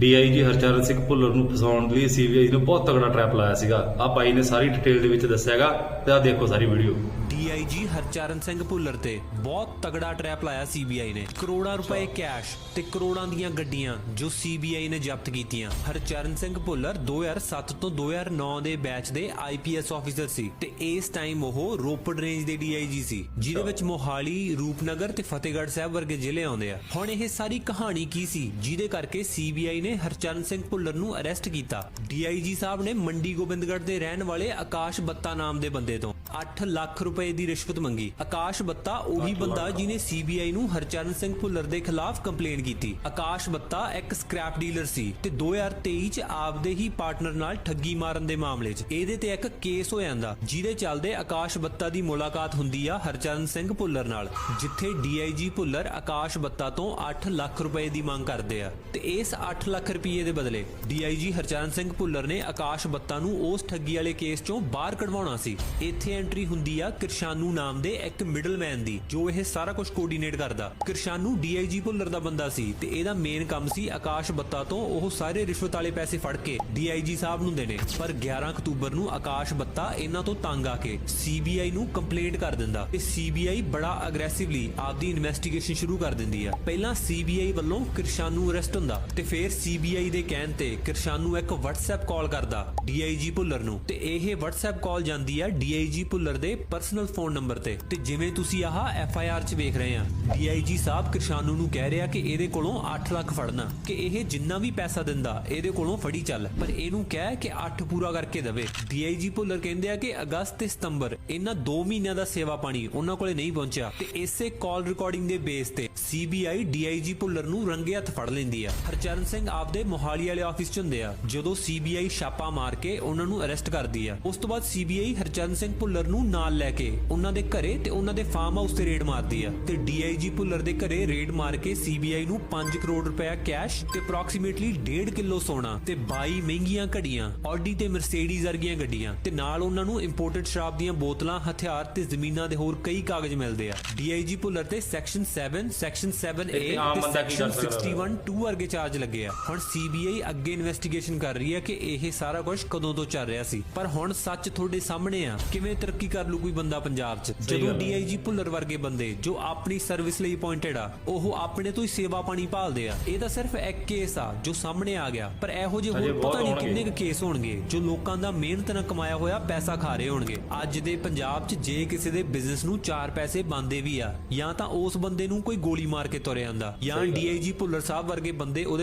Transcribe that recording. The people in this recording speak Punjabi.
ਡੀਆਈਜੀ ਹਰਚਰਨ ਸਿੰਘ ਭੁੱਲਰ ਨੂੰ ਫਸਾਉਣ ਲਈ ਸੀਬੀਆਈ ਨੇ ਬਹੁਤ ਤਗੜਾ ਟਰੈਪ ਲਾਇਆ ਸੀਗਾ। ਆ ਬਾਈ ਨੇ ਸਾਰੀ ਡਿਟੇਲ ਦੇ ਵਿੱਚ ਦੱਸਿਆਗਾ ਤੇ ਆ ਦੇਖੋ ਸਾਰੀ ਵੀਡੀਓ ਡੀਆਈਜੀ ਹਰਚਰਨ ਸਿੰਘ ਭੁੱਲਰ ਤੇ ਬਹੁਤ ਤਗੜਾ ਟਰੈਪ ਲਾਇਆ ਸੀਬੀਆਈ ਨੇ। ਕਰੋੜਾਂ ਰੁਪਏ ਕੈਸ਼ ਤੇ ਕਰੋੜਾਂ ਦੀਆਂ ਗੱਡੀਆਂ ਜੋ ਸੀਬੀਆਈ ਨੇ ਜ਼ਬਤ ਕੀਤੀਆਂ। ਹਰਚਰਨ ਸਿੰਘ ਭੁੱਲਰ 2007 ਤੋਂ 2009 ਦੇ ਬੈਚ ਦੇ ਆਈਪੀਐਸ ਆਫੀਸਰ ਸੀ ਤੇ ਇਸ ਟਾਈਮ ਉਹ ਰੋਪੜ ਰੇਂਜ ਦੇ ਡੀਆਈਜੀ ਸੀ ਜਿਹਦੇ ਵਿੱਚ ਮੋਹਾਲੀ ਰੂਪਨਗਰ ਤੇ ਫਤਿਹਗੜ੍ਹ ਸਾਹਿਬ ਵਰਗੇ ਜ਼ਿਲ੍ਹੇ ਆਉਂਦੇ ਆ। ਹੁਣ ਇਹ ਸਾਰੀ ਕਹਾਣੀ ਕੀ ਸੀ ਜਿਹਦੇ ਕਰਕੇ ਸੀਬੀਆਈ ਨੇ ਹਰਚਰਨ ਸਿੰਘ ਭੁੱਲਰ ਨੂੰ ਅਰੈਸਟ ਕੀਤਾ। ਡੀਆਈਜੀ ਸਾਹਿਬ ਨੇ ਮੰਡੀ ਗੋਬਿੰਦਗੜ੍ਹ ਦੇ ਰਹਿਣ ਵਾਲੇ ਆਕਾਸ਼ ਬੱਤਾ ਨਾਮ ਦੇ ਬੰਦੇ ਤੋਂ 8 ਲੱਖ ਰੁਪਏ ਦੀ ਰਿਸ਼ਵਤ ਮੰਗੀ। ਆਕਾਸ਼ ਬੱਤਾ ਉਹੀ ਬੰਦਾ ਜਿਹਨੇ ਸੀਬੀਆਈ ਨੂੰ ਹਰਚਰਨ ਸਿੰਘ ਭੁੱਲਰ ਦੇ ਖਿਲਾਫ ਕੰਪਲੇਂਟ ਕੀਤੀ। ਆਕਾਸ਼ ਬੱਤਾ ਇੱਕ ਸਕ੍ਰੈਪ ਡੀਲਰ ਸੀ ਤੇ 2023 ਚ ਆਪਦੇ ਹੀ ਪਾਰਟਨਰ ਨਾਲ ਠੱਗੀ ਮਾਰਨ ਦੇ ਮਾਮਲੇ 'ਚ। ਇਹਦੇ ਤੇ ਇੱਕ ਕੇਸ ਹੋ ਜਾਂਦਾ ਜਿਹਦੇ ਚੱਲਦੇ ਆਕਾਸ਼ ਬੱਤਾ ਦੀ ਮੁਲਾਕਾਤ ਹੁੰਦੀ ਆ ਹਰਚਰਨ ਸਿੰਘ ਭੁੱਲਰ ਨਾਲ ਜਿੱਥੇ ਡੀਆਈਜੀ ਭੁੱਲਰ ਆਕਾਸ਼ ਬੱਤਾ ਤੋਂ 8 ਲੱਖ ਰੁਪਏ ਦੀ ਮੰਗ ਕਰਦੇ ਆ। ਤੇ ਇਸ 8 ਲੱਖ ਰੁਪਏ ਦੇ ਬਦਲੇ ਡੀਆਈਜੀ ਹਰਚਰਨ ਸਿੰਘ ਭੁੱਲਰ ਨੇ ਆਕਾਸ਼ ਬੱਤਾ ਨੂੰ ਉਸ ਠੱਗੀ ਵਾਲੇ ਕੇਸ ਚੋਂ ਬਾਹਰ ਕਢਵਾਉਣਾ ਸੀ। ਇੱਥੇ ਐਂਟਰੀ ਹੁੰਦੀ ਆ ਕਿਰਸ਼ਾਨੂ ਨਾਮ ਦੇ ਇੱਕ ਮਿਡਲਮੈਨ ਦੀ, ਜੋ ਇਹ ਸਾਰਾ ਕੁਝ ਕੋਆਰਡੀਨੇਟ ਕਰਦਾ। ਕਿਰਸ਼ਾਨੂ ਡੀਆਈਜੀ ਭੁੱਲਰ ਦਾ ਬੰਦਾ ਸੀ ਤੇ ਇਹਦਾ ਮੇਨ ਕੰਮ ਸੀ ਆਕਾਸ਼ ਬੱਤਾ ਤੋਂ ਉਹ ਸਾਰੇ ਰਿਸ਼ਵਤ ਵਾਲੇ ਪੈਸੇ ਫੜ ਕੇ ਡੀਆਈਜੀ ਸਾਹਿਬ ਨੂੰ ਦੇਣੇ। ਪਰ 11 ਅਕਤੂਬਰ ਨੂੰ ਆਕਾਸ਼ ਬੱਤਾ ਇਹਨਾਂ ਤੋਂ ਤੰਗ ਆ ਕੇ ਸੀਬੀਆਈ ਨੂੰ ਕੰਪਲੇਂਟ ਕਰ ਦਿੰਦਾ ਤੇ ਸੀਬੀਆਈ ਬੜਾ ਅਗਰੈਸਿਵਲੀ ਆਪਦੀ ਇਨਵੈਸਟੀਗੇਸ਼ਨ ਸ਼ੁਰੂ ਕਰ ਦਿੰਦੀ ਆ। ਪਹਿਲਾਂ ਸੀਬੀਆਈ ਵੱਲੋਂ ਕਿਰਸ਼ਾਨੂ ਅਰੈਸਟ ਹੁੰਦਾ ਤੇ ਫਿਰ ਸੀਬੀਆਈ ਦੇ ਕਹਿਣ ਤੇ ਕਿਰਸ਼ਾਨੂ ਇੱਕ WhatsApp ਕਾਲ ਕਰਦਾ ਡੀਆਈਜੀ ਭੁੱਲਰ ਨੂੰ ਤੇ ਇਹ WhatsApp ਕਾਲ ਜਾਂਦੀ ਆ ਡੀਆਈਜੀ ਭੁੱਲਰ ਦੇ ਪਰਸਨਲ ਫੋਨ ਨੰਬਰ ਤੇ। ਤੇ ਜਿਵੇਂ ਤੁਸੀਂ ਆਹ ਐਫ ਆਈ ਆਰ 'ਚ ਵੇਖ ਰਹੇ ਆ ਡੀਆਈਜੀ ਸਾਹਿਬ ਕਿਰਸ਼ਾਨੂ ਨੂੰ ਕਹਿ ਰਿਹਾ ਕਿ ਇਹਦੇ ਕੋਲੋਂ 8 ਲੱਖ ਫੜਨਾ, ਕਿ ਇਹ ਜਿੰਨਾ ਵੀ ਪੈਸਾ ਦਿੰਦਾ, ਇਹਦੇ ਕੋਲੋਂ ਫੜੀ ਚੱਲ। ਪਰ ਇਹਨੂੰ ਕਹਿ ਕਿ 8 ਪੂਰਾ ਕਰਕੇ ਦੇਵੇ। ਡੀਆਈਜੀ ਭੁੱਲਰ ਕਹਿੰਦੇ ਆ ਕਿ ਅਗਸਤ ਤੇ ਸਤੰਬਰ, ਇਹਨਾਂ 2 ਮਹੀਨਿਆਂ ਦਾ ਸੇਵਾ ਪਾਣੀ ਉਹਨਾਂ ਕੋਲੇ ਨਹੀਂ ਪਹੁੰਚਿਆ। ਤੇ ਇਸੇ ਕਾਲ ਰਿਕਾਰਡਿੰਗ ਦੇ ਬੇਸ ਤੇ ਸੀਬੀਆਈ ਡੀਆਈਜੀ ਭੁੱਲਰ ਨੂੰ ਰੰਗੇ ਹੱਥ ਫੜ ਲੈਂਦੀ ਆ। ਹਰਚਰਨ ਸਿੰਘ ਆਪਦੇ ਮੋਹਾਲੀ ਵਾਲੇ ਆਫਿਸ 'ਚ ਹੁੰਦੇ ਆ, ਜਦੋਂ ਸੀਬੀਆਈ ਛਾਪਾ ਮਾਰ ਕੇ ਉਹਨਾਂ ਨੂੰ ਅਰੈਸਟ ਕਰਦੀ ਆ। ਉਸ ਤੋਂ ਬਾਅਦ ਸੀਬੀਆਈ ਹਰਚਰਨ ਸਿੰਘ ਭੁੱਲਰ ਨੂੰ ਨਾਲ ਲੈ ਕੇ ਉਹਨਾਂ ਦੇ ਘਰੇ ਤੇ ਉਹਨਾਂ ਦੇ ਫਾਰਮ ਹਾਊਸ ਤੇ ਰੇਡ ਮਾਰਦੀ ਆ। ਤੇ ਡੀਆਈਜੀ ਭੁੱਲਰ ਦੇ ਘਰੇ ਰੇਡ ਮਾਰ ਕੇ ਸੀਬੀਆਈ ਨੂੰ 5 ਕਰੋੜ ਰੁਪਏ ਕੈਸ਼ ਤੇ ਅਪਰੋਕਸੀਮੇਟਲੀ 1.5 ਕਿਲੋ ਸੋਨਾ ਤੇ 22 ਮਹਿੰਗੀਆਂ ਘੜੀਆਂ ਆਡੀ ਤੇ ਮਰਸੀਡੀਜ਼ ਵਰਗੀਆਂ ਗੱਡੀਆਂ ਤੇ ਨਾਲ ਉਹਨਾਂ ਨੂੰ ਇੰਪੋਰਟਡ ਸ਼ਰਾਬ ਦੀਆਂ ਬੋਤਲਾਂ ਹਥਿਆਰ ਤੇ ਜ਼ਮੀਨਾਂ ਦੇ ਹੋਰ ਕਈ ਕਾਗਜ਼ ਮਿਲਦੇ ਆ। ਡੀਆਈਜੀ ਭੁੱਲਰ ਤੇ ਸੈਕਸ਼ਨ 7 ਸੈਕਸ਼ਨ 7A ਇੱਕ ਆਮ ਤੇ ਕੀ ਸੈਕਸ਼ਨ ਸਕਦਾ? 61 2 ਵਰਗੇ ਚਾਰਜ ਲੱਗੇ ਆ। ਹੁਣ ਸੀਬੀਆਈ ਅੱਗੇ ਇਨਵੈਸਟੀਗੇਸ਼ਨ ਕਰ ਰਹੀ ਹੈ ਕਿ ਇਹ ਸਾਰਾ ਕੁਝ ਕਦੋਂ ਤੋਂ ਚੱਲ ਰਿਹਾ ਸੀ। ਪਰ ਹੁਣ ਸੱਚ ਤੁਹਾਡੇ ਸਾਹਮਣੇ ਆ। ਕਿਵੇਂ ਤਰੱਕੀ ਕਰ ਲੂ ਕੋਈ ਬੰਦਾ ਪੰਜਾਬ 'ਚ। ਜਦੋਂ। ਡੀਆਈਜੀ ਭੁੱਲਰ ਵਰਗੇ ਬੰਦੇ ਜੋ ਆਪਣੀ ਸਰਵਿਸ ਲਈ ਅਪਾਇੰਟਡ ਆ ਉਹ ਆਪਣੇ ਤੋਂ ਹੀ ਸੇਵਾ ਪਾਣੀ ਭਾਲਦੇ ਆ। ਇਹ ਤਾਂ ਸਿਰਫ ਇੱਕ ਕੇਸ ਆ ਜੋ ਸਾਹਮਣੇ ਆ ਗਿਆ। ਪਰ ਇਹੋ ਜਿਹੇ ਹੋਰ ਪਤਾ ਨਹੀਂ। ਕਿੰਨੇ ਕੁ ਕੇਸ ਹੋਣਗੇ ਜੋ ਲੋਕਾਂ ਦਾ ਮਿਹਨਤ ਨਾਲ ਕਮਾਇਆ ਹੋਇਆ ਪੈਸਾ ਖਾ ਰਹੇ ਹੋਣਗੇ। ਅੱਜ ਦੇ ਪੰਜਾਬ 'ਚ ਜੇ ਕਿਸੇ ਦੇ ਬਿਜ਼ਨਸ ਨੂੰ ਚਾਰ ਪੈਸੇ ਬੰਦੇ ਵੀ ਆ ਜਾਂ ਤਾਂ ਉਸ ਬੰਦੇ ਨੂੰ ਕੋਈ ਗੋਲੀ ਮਾਰ ਕੇ ਤੁਰਿਆ ਜਾਂਦਾ ਜਾਂ ਡੀਆਈਜੀ ਭੁੱਲਰ ਸਾਹਿਬ ਵਰਗੇ ਬੰਦੇ ਉਹਦੇ